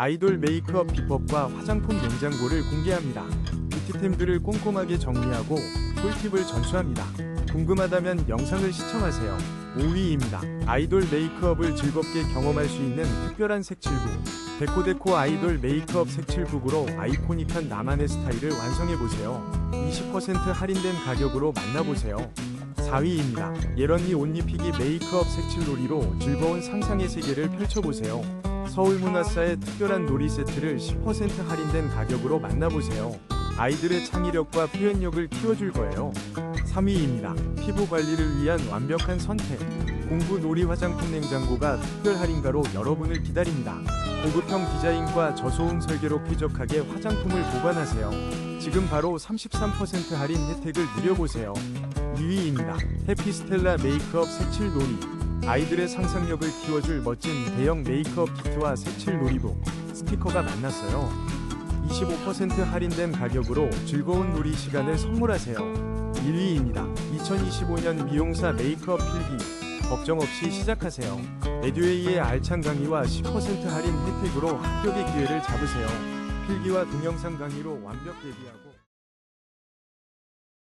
아이돌 메이크업 비법과 화장품 냉장고를 공개합니다. 뷰티템들을 꼼꼼하게 정리하고 꿀팁을 전수합니다. 궁금하다면 영상을 시청하세요. 5위입니다. 아이돌 메이크업을 즐겁게 경험할 수 있는 특별한 색칠북. 데코데코 아이돌 메이크업 색칠북으로 아이코닉한 나만의 스타일을 완성해보세요. 20% 할인된 가격으로 만나보세요. 4위입니다. 예런니 옷 입히기 메이크업 색칠놀이로 즐거운 상상의 세계를 펼쳐보세요. 서울문화사의 특별한 놀이 세트를 10% 할인된 가격으로 만나보세요. 아이들의 창의력과 표현력을 키워줄 거예요. 3위입니다. 피부 관리를 위한 완벽한 선택. 공구 놀이 화장품 냉장고가 특별 할인가로 여러분을 기다립니다. 고급형 디자인과 저소음 설계로 쾌적하게 화장품을 보관하세요. 지금 바로 33% 할인 혜택을 누려보세요. 2위입니다. 해피스텔라 메이크업 색칠 놀이. 아이들의 상상력을 키워줄 멋진 대형 메이크업 키트와 색칠 놀이북, 스티커가 만났어요. 25% 할인된 가격으로 즐거운 놀이 시간을 선물하세요. 1위입니다. 2025년 미용사 메이크업 필기. 걱정 없이 시작하세요. 에듀웨이의 알찬 강의와 10% 할인 혜택으로 합격의 기회를 잡으세요. 필기와 동영상 강의로 완벽 대비하고